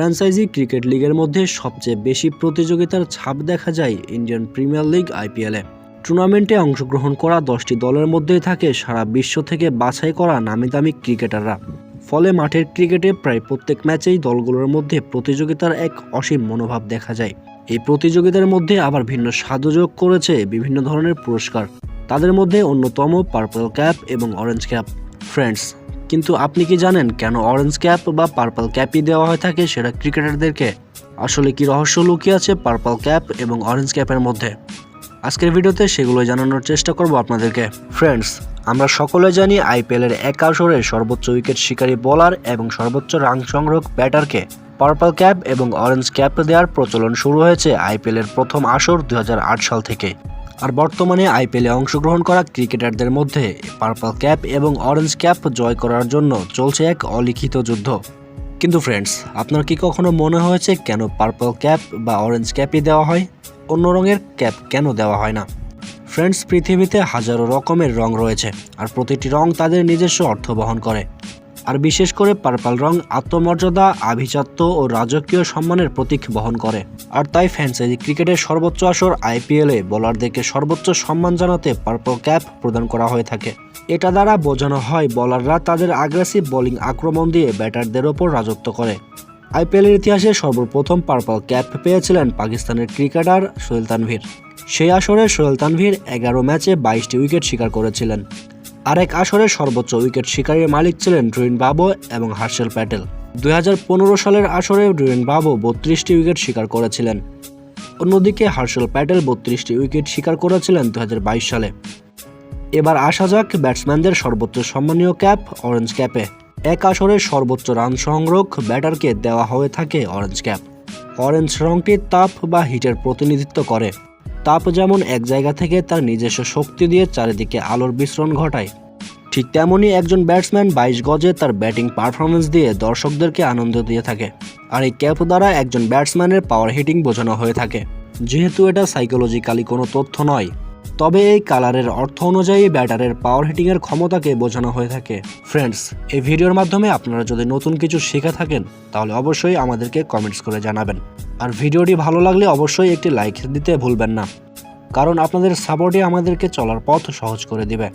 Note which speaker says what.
Speaker 1: Franchise cricket লিগের মধ্যে সবচেয়ে বেশি প্রতিযোগিতার ছাপ দেখা যায় ইন্ডিয়ান প্রিমিয়ার লিগ আইপিএলে টুর্নামেন্টে অংশগ্রহণ করা দশটি দলের মধ্যেই থাকে সারা বিশ্ব থেকে বাছাই করা নামি দামি ক্রিকেটাররা। ফলে মাঠের ক্রিকেটে প্রায় প্রত্যেক ম্যাচেই দলগুলোর মধ্যে প্রতিযোগিতার এক অসীম মনোভাব দেখা যায়। এই প্রতিযোগিতার মধ্যে আবার ভিন্ন সাধুযোগ করেছে বিভিন্ন ধরনের পুরস্কার। তাদের মধ্যে অন্যতম পার্পল ক্যাপ এবং অরেঞ্জ ক্যাপ ফ্রেন্ডস কিন্তু আপনি কি জানেন কেন অরেঞ্জ ক্যাপ বা পার্পল ক্যাপই দেওয়া হয়ে থাকে সেরা ক্রিকেটারদেরকে? আসলে কি রহস্য লুকিয়ে আছে পার্পল ক্যাপ এবং অরেঞ্জ ক্যাপের মধ্যে? আজকের ভিডিওতে সেগুলো জানানোর চেষ্টা করব আপনাদেরকে। ফ্রেন্ডস আমরা সকলে জানি আইপিএলের এক আসরে সর্বোচ্চ উইকেট শিকারী বোলার এবং সর্বোচ্চ রান সংগ্রহ ব্যাটারকে পার্পল ক্যাপ এবং অরেঞ্জ ক্যাপ দেওয়ার প্রচলন শুরু হয়েছে আইপিএলের প্রথম আসর দু হাজার আট সাল থেকে। আর বর্তমানে আইপিএলে অংশগ্রহণ করা ক্রিকেটারদের মধ্যে পার্পল ক্যাপ এবং অরেঞ্জ ক্যাপ জয় করার জন্য চলছে এক অলিখিত যুদ্ধ। কিন্তু ফ্রেন্ডস আপনার কি কখনো মনে হয়েছে কেন পার্পল ক্যাপ বা অরেঞ্জ ক্যাপই দেওয়া হয়? অন্য রঙের ক্যাপ কেন দেওয়া হয় না? ফ্রেন্ডস পৃথিবীতে হাজারো রকমের রং রয়েছে, আর প্রতিটি রং তাদের নিজস্ব অর্থ বহন করে। আর বিশেষ করে পার্পল রং, আত্মমর্যাদা, আভিজাত্য ও রাজকীয় সম্মানের প্রতীক বহন করে। আর তাই ফ্যান্সাইজি ক্রিকেটের সর্বোচ্চ আসর আইপিএলে বোলারদেরকে সর্বোচ্চ সম্মান জানাতে পার্পল ক্যাপ প্রদান করা হয়ে থাকে। এটা দ্বারা বোঝানো হয়, বোলাররা তাদের আগ্রাসিভ বোলিং আক্রমণ দিয়ে ব্যাটারদের ওপর রাজত্ব করে। আইপিএলের ইতিহাসে সর্বপ্রথম পার্পল ক্যাপ পেয়েছিলেন পাকিস্তানের ক্রিকেটার সোহেল তানভীর। সেই আসরে সোহেল তানভীর এগারো ম্যাচে বাইশটি উইকেট শিকার করেছিলেন। আরেক আসরে সর্বোচ্চ উইকেট শিকারীর মালিক ছিলেন ড্রুইন বাবো এবং হার্সেল প্যাটেল। দু হাজার পনেরো সালের আসরে ড্রুইন বাবো বত্রিশটি উইকেট শিকার করেছিলেন। অন্যদিকে হার্সেল প্যাটেল বত্রিশটি উইকেট শিকার করেছিলেন দু হাজার বাইশ সালে। এবার আসা যাক ব্যাটসম্যানদের সর্বোচ্চ সম্মানীয় ক্যাপ অরেঞ্জ ক্যাপে। এক আসরে সর্বোচ্চ রান সংগ্রহ ব্যাটারকে দেওয়া হয়ে থাকে অরেঞ্জ ক্যাপ। অরেঞ্জ রংটি তাপ বা হিটের প্রতিনিধিত্ব করে। তাপ যেমন এক জায়গা থেকে তার নিজস্ব শক্তি দিয়ে চারিদিকে আলোর বিশ্রণ ঘটায়। ঠিক তেমনই একজন ব্যাটসম্যান বাইশ গজে তার ব্যাটিং পারফরমেন্স দিয়ে দর্শকদেরকে আনন্দ দিয়ে থাকে। আর এই ক্যাপ দ্বারা একজন ব্যাটসম্যানের পাওয়ার হিটিং বোঝানো হয়ে থাকে। যেহেতু এটা সাইকোলজিক্যালি কোনো তথ্য নয় তবে এই কালারের অর্থ অনুযায়ী ব্যাটারের পাওয়ার হিটিংয়ের ক্ষমতাকে বোঝানো হয়ে থাকে। ফ্রেন্ডস এই ভিডিওর মাধ্যমে আপনারা যদি নতুন কিছু শিখে থাকেন, তাহলে অবশ্যই আমাদেরকে কমেন্টস করে জানাবেন। আর ভিডিওটি ভালো লাগলে অবশ্যই একটি লাইক দিতে ভুলবেন না। কারণ আপনাদের সাপোর্টে আমাদেরকে চলার পথ সহজ করে দিবে।